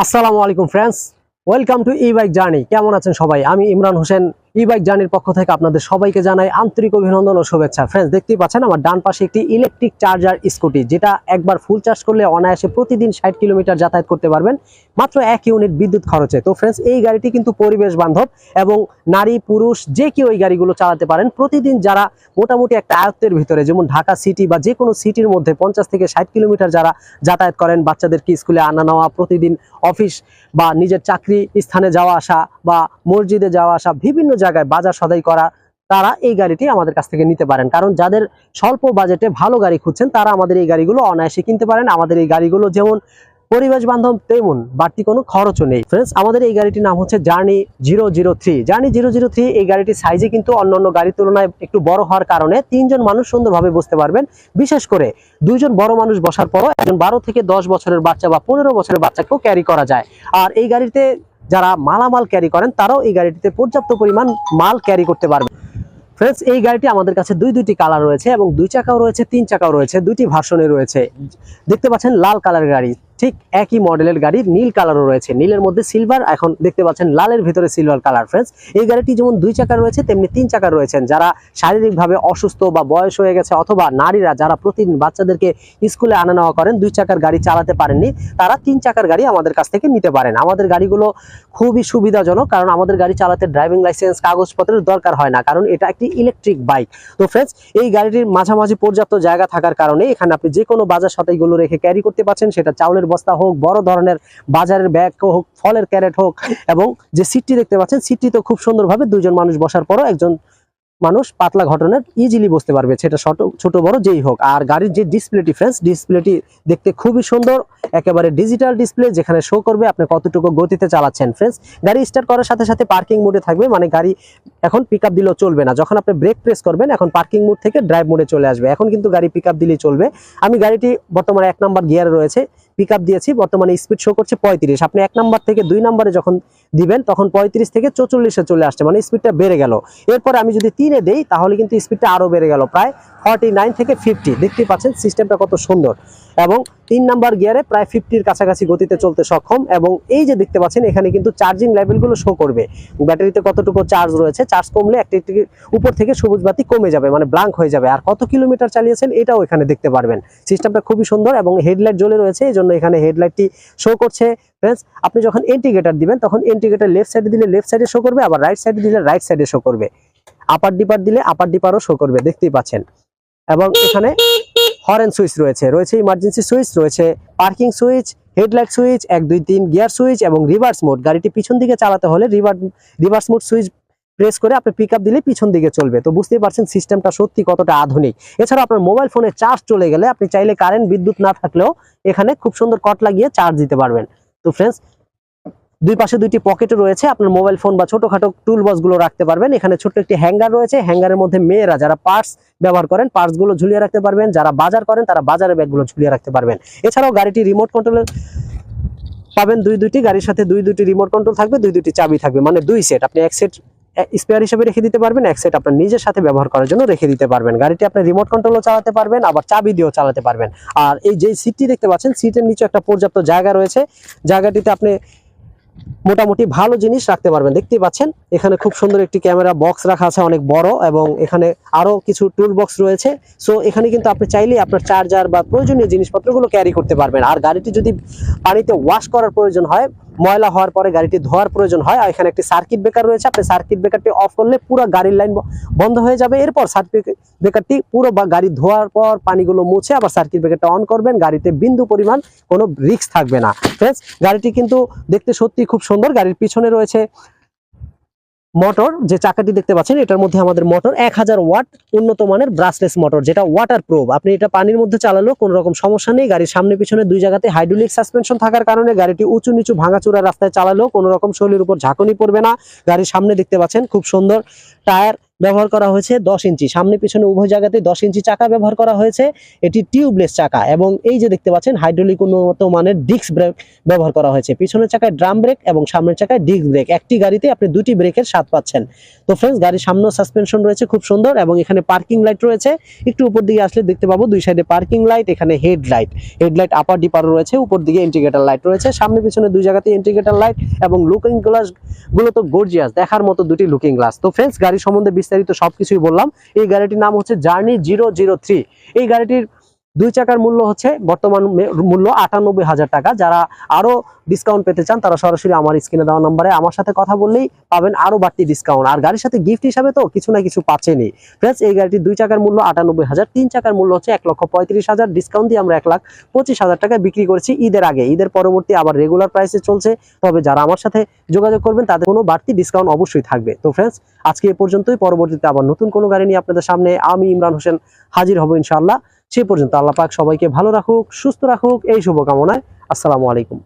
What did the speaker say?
আসসালামু আলাইকুম friends welcome to e bike journey কেমন আছেন সবাই? আমি ইমরান হোসেন ই বাইক জার্নির পক্ষ থেকে আপনাদের সবাইকে জানাই আন্তরিক অভিনন্দন ও শুভেচ্ছা। ফ্রেন্ডস দেখতেই পাচ্ছেন আমার ডান পাশে একটি ইলেকট্রিক চার্জার স্কুটি যেটা একবার ফুল চার্জ করলে অনায়াসে প্রতিদিন ষাট কিলোমিটার যাতায়াত করতে পারবেন, মাত্র এক ইউনিট বিদ্যুৎ খরচে। তো ফ্রেন্ডস এই গাড়িটি কিন্তু পরিবেশ বান্ধব এবং নারী, পুরুষ যে কেউ এই গাড়িগুলো চালাতে পারেন, প্রতিদিন যারা মোটামুটি একটা আয়ত্তের ভিতরে, যেমন ঢাকা সিটি বা যে কোনো সিটির মধ্যে পঞ্চাশ থেকে ষাট কিলোমিটার যারা যাতায়াত করেন, বাচ্চাদেরকে স্কুলে আনা নেওয়া, প্রতিদিন অফিস বা নিজের চাকরি স্থানে যাওয়া আসা বা মসজিদে যাওয়া আসা, বিভিন্ন জায়গায় বাজার সদাই করা, তারা এই গাড়িটি আমাদের কাছ থেকে নিতে পারেন। কারণ যাদের স্বল্প বাজেটে ভালো গাড়ি খুঁজছেন, তারা আমাদের এই গাড়িগুলো অনায়াসে কিনতে পারেন। আমাদের এই গাড়িগুলো যেমন পরিবেশ বান্ধব তেমন, বাড়তি কোনো খরচও নেই। ফ্রেন্ডস আমাদের এই গাড়িটির নাম হচ্ছে journey zero zero three journey zero zero three এই গাড়িটির সাইজে কিন্তু অন্যান্য গাড়ির তুলনায় একটু বড় হওয়ার কারণে তিনজন মানুষ সুন্দরভাবে বসতে পারবেন। বিশেষ করে দুইজন বড় মানুষ বসার পরও একজন বারো থেকে দশ বছরের বাচ্চা বা পনেরো বছরের বাচ্চাকেও ক্যারি করা যায়। আর এই গাড়িতে যারা মালামাল ক্যারি করেন, তারাও এই গাড়িটিতে পর্যাপ্ত পরিমাণ মাল ক্যারি করতে পারবে। ফ্রেন্ডস এই গাড়িটি আমাদের কাছে দুই দুটি কালার রয়েছে এবং দুই চাকাও রয়েছে, তিন চাকাও রয়েছে দুটি ভার্সনে রয়েছে। দেখতে পাচ্ছেন লাল কালার গাড়ি। ঠিক একই মডেলের গাড়ি নীল কালারও রয়েছে। নীলের মধ্যে সিলভার এখন দেখতে পাচ্ছেন লালের ভিতরে সিলভার কালার ফ্রেন্ডস এই গাড়িটি যেমন দুই চাকা রয়েছে, তেমনি তিন চাকা রয়েছেন। যারা শারীরিকভাবে অসুস্থ বা বয়স হয়ে গেছে অথবা নারীরা যারা প্রতিদিন বাচ্চাদেরকে স্কুলে আনা নেওয়া করেন, দুই চাকার গাড়ি চালাতে পারেননি, তারা তিন চাকার গাড়ি আমাদের কাছ থেকে নিতে পারেন। আমাদের গাড়িগুলো খুবই সুবিধাজনক, কারণ আমাদের গাড়ি চালাতে ড্রাইভিং লাইসেন্স কাগজপত্রের দরকার হয় না, কারণ এটা একটি ইলেকট্রিক বাইক তো ফ্রেন্ডস এই গাড়িটির মাঝামাঝি পর্যাপ্ত জায়গা থাকার কারণে এখানে আপনি যে কোনো বাজার সতাইগুলো রেখে ক্যারি করতে পারছেন, সেটা চাউলের বস্তা হোক, বড় ধরনের বাজারের ব্যাগ হোক, ফলের ক্যারেট হোক, এবং যে সিটটি দেখতে পাচ্ছেন, সিটটি তো খুব সুন্দরভাবে দুজন মানুষ বসার পরও একজন মানুষ পাতলা ঘটনার ইজিলি বসতে পারবে, সেটা ছোট ছোট বড় যেই হোক। আর গাড়ির যে ডিসপ্লেটি ফ্রেন্ডস ডিসপ্লেটি দেখতে খুবই সুন্দর, একেবারে ডিজিটাল ডিসপ্লে যেখানে শো করবে, আপনি কতটুকু গতিতে চালাচ্ছেন ফ্রেন্ডস গাড়ি স্টার্ট করার সাথে সাথে পার্কিং মোডে থাকবে মানে গাড়ি এখন পিক আপ দিলেও চলবে না। যখন আপনি ব্রেক প্রেস করবেন, এখন পার্কিং মোড থেকে ড্রাইভ মোডে চলে আসবে। এখন কিন্তু গাড়ি পিক আপ দিলেই চলবে। আমি গাড়িটি বর্তমানে এক নাম্বার গিয়ারে রয়েছে পিক আপ দিয়েছি, বর্তমানে স্পিড শো করছে পঁয়ত্রিশ। আপনি এক নাম্বার থেকে দুই নাম্বারে যখন দিবেন, তখন পঁয়ত্রিশ থেকে চৌচল্লিশে চলে আসছে মানে স্পিডটা বেড়ে গেল। এরপরে আমি যদি তিনে দেই, তাহলে কিন্তু স্পিডটা আরও বেড়ে গেল, প্রায় ফর্টি নাইন থেকে ফিফটি দেখতে পাচ্ছেন সিস্টেমটা কত সুন্দর। এবং তিন নাম্বার গিয়ারে প্রায় ফিফটির কাছাকাছি গতিতে চলতে সক্ষম। এবং এই যে দেখতে পাচ্ছেন, এখানে কিন্তু চার্জিং লেভেলগুলো শো করবে। ব্যাটারিতে কতটুকু চার্জ রয়েছে চার্জ কমলে একটি উপর থেকে সবুজ বাতি কমে যাবে মানে ব্লাঙ্ক হয়ে যাবে। আর কত কিলোমিটার চালিয়েছেন, এটাও এখানে দেখতে পারবেন। সিস্টেমটা খুবই সুন্দর এবং হেডলাইট জ্বলে রয়েছে, এই জন্য এখানে হেডলাইটটি শো করছে। ফ্রেন্ডস আপনি যখন ইন্ডিকেটার দিবেন, তখন ইন্ডিকেটার লেফট সাইডে দিলে লেফট সাইডে শো করবে, আবার রাইট সাইডে দিলে রাইট সাইডে শো করবে। আপার ডিপার দিলে আপার ডিপারও শো করবে, দেখতেই পাচ্ছেন। এবং এখানে হরেন সুইচ রয়েছে রয়েছে ইমার্জেন্সি সুইচ রয়েছে পার্কিং সুইচ হেডলাইট সুইচ এক, দুই, তিন গিয়ার সুইচ এবং রিভার্স মোড গাড়িটি পিছন দিকে চালাতে হলে river reverse mode switch press করে আপনি পিক আপ দিলে পিছন দিকে চলবে। তো বুঝতেই পারছেন সিস্টেমটা সত্যি কতটা আধুনিক। এছাড়া আপনার মোবাইল ফোনে চার্জ চলে গেলে আপনি চাইলে কারেন্ট বিদ্যুৎ না থাকলেও এখানে খুব সুন্দর কট লাগিয়ে চার্জ দিতে পারবেন। তো ফ্রেন্ডস দুই পাশে দুইটি পকেটও রয়েছে আপনার মোবাইল ফোন বা ছোটখাটো টুল বক্সগুলো রাখতে পারবেন। এখানে ছোট্ট একটি হ্যাঙ্গার রয়েছে। হ্যাঙ্গারের মধ্যে মেয়েরা যারা পার্টস ব্যবহার করেন পার্টসগুলো ঝুলিয়ে রাখতে পারবেন। যারা বাজার করেন, তারা বাজারের ব্যাগগুলো ঝুলিয়ে রাখতে পারবেন। এছাড়াও গাড়িটি রিমোট কন্ট্রোলের পাবেন দুই দুইটি। গাড়ির সাথে দুই দুইটি রিমোট কন্ট্রোল থাকবে, দুই দুইটি চাবি থাকবে। মানে দুই সেট আপনি এক সেট স্পেয়ার হিসেবে রেখে দিতে পারবেন, এক সেট আপনার নিজের সাথে ব্যবহার করার জন্য রেখে দিতে পারবেন। গাড়িটি আপনি রিমোট কন্ট্রোলও চালাতে পারবেন, আবার চাবি দিয়েও চালাতে পারবেন। আর এই যে সিটটি দেখতে পাচ্ছেন সিটের নিচে একটা পর্যাপ্ত জায়গা রয়েছে। জায়গাটিতে আপনি মোটামুটি ভালো জিনিস রাখতে পারবেন। দেখতে পাচ্ছেন, এখানে খুব সুন্দর একটি ক্যামেরা বক্স রাখা আছে অনেক বড় এবং এখানে আরও কিছু টুল বক্স রয়েছে। সো এখানে কিন্তু আপনি চাইলেই আপনার চার্জার বা প্রয়োজনীয় জিনিসপত্রগুলো ক্যারি করতে পারবেন। আর গাড়িটি যদি পানিতে ওয়াশ করার প্রয়োজন হয় ময়লা হওয়ার পরে গাড়িটি ধোয়ার প্রয়োজন হয়, আর এখানে একটি সার্কিট ব্রেকার রয়েছে। আপনি সার্কিট ব্রেকারটি অফ করলে পুরো গাড়ির লাইন বন্ধ হয়ে যাবে। এরপর সার্কিট ব্রেকারটি পুরো বা গাড়ি ধোয়ার পর পানিগুলো মুছে আবার সার্কিট ব্রেকারটা অন করবেন। গাড়িতে বিন্দু পরিমাণ কোনো রিক্স থাকবে না। ফ্রেন্ডস গাড়িটি কিন্তু দেখতে সত্যি খুব সুন্দর। গাড়ির পিছনে রয়েছে মোটর যে চাকাটি দেখতে পাচ্ছেন, এটার মধ্যে আমাদের মোটর এক হাজার ওয়াট উন্নত মানের ব্রাসলেস মোটর যেটা ওয়াটার প্রুফ আপনি এটা পানির মধ্যে চালালেও কোনো রকম সমস্যা নেই। গাড়ির সামনে পিছনে দুই জায়গাতে হাইড্রোলিক সাসপেনশন থাকার কারণে গাড়িটি উঁচু নিচু ভাঙাচুরা রাস্তায় চালালেও কোনো রকম শৈলীর উপর ঝাঁকুনি পড়বে না। গাড়ির সামনে দেখতে পাচ্ছেন, খুব সুন্দর টায়ার ব্যবহার করা হয়েছে দশ ইঞ্চি। সামনে পিছনে উভয় জায়গাতে দশ ইঞ্চি চাকা ব্যবহার করা হয়েছে। এটি টিউবলেস চাকা এবং এই যে দেখতে পাচ্ছেন, হাইড্রোলিক উন্নত মানের ডিস্ক ব্রেক ব্যবহার করা হয়েছে। পিছনের চাকায় ড্রাম ব্রেক এবং সামনের চাকায় ডিস্ক ব্রেক। একটি গাড়িতে আপনি দুটি ব্রেকের স্বাদ পাচ্ছেন। তো ফ্রেন্ডস গাড়ির সামনে সাসপেনশন রয়েছে, খুব সুন্দর এবং এখানে পার্কিং লাইট রয়েছে। একটু উপর দিকে আসলে দেখতে পাবো, দুই সাইডে পার্কিং লাইট এখানে হেড লাইট হেডলাইট আপার ডিপারও রয়েছে, উপর দিকে ইন্ডিকেটর লাইট রয়েছে। সামনে পিছনে দুই জায়গাতে ইন্ডিকেটর লাইট এবং লুকিং গ্লাসগুলো তো গর্জিয়াস দেখার মতো দুটি লুকিং গ্লাস তো ফ্রেন্ডস গাড়ি সম্বন্ধে বিস্তারিত সবকিছুই বললাম। এই গাড়িটির নাম হচ্ছে জার্নি জিরো জিরো থ্রি এই গাড়িটির দুই চাকার মূল্য হচ্ছে বর্তমান মূল্য আটানব্বই হাজার টাকা। যারা আরও ডিসকাউন্ট পেতে চান, তারা সরাসরি আমার স্ক্রিনে দেওয়া নম্বরে আমার সাথে কথা বললেই পাবেন আরও বাড়তি ডিসকাউন্ট আর গাড়ির সাথে গিফট হিসাবে তো কিছু না কিছু পাচ্ছেনই ফ্রেন্ডস এই গাড়িটির দুই চাকার মূল্য আটানব্বই হাজার, তিন চাকার মূল্য হচ্ছে এক লক্ষ পঁয়ত্রিশ হাজার। ডিসকাউন্ট দিয়ে আমরা এক লাখ পঁচিশ হাজার টাকায় বিক্রি করেছি ঈদের আগে। ঈদের পরবর্তী আবার রেগুলার প্রাইসে চলছে। তবে যারা আমার সাথে যোগাযোগ করবেন, তাদের কোনো বাড়তি ডিসকাউন্ট অবশ্যই থাকবে। তো ফ্রেন্ডস আজকে এ পর্যন্তই। পরবর্তীতে আবার নতুন কোনো গাড়ি নিয়ে আপনাদের সামনে আমি ইমরান হোসেন হাজির হব ইনশাআল্লাহ। সে পর্যন্ত আল্লাহ পাক সবাইকে ভালো রাখুক সুস্থ রাখুক এই শুভকামনায় আসসালামু আলাইকুম।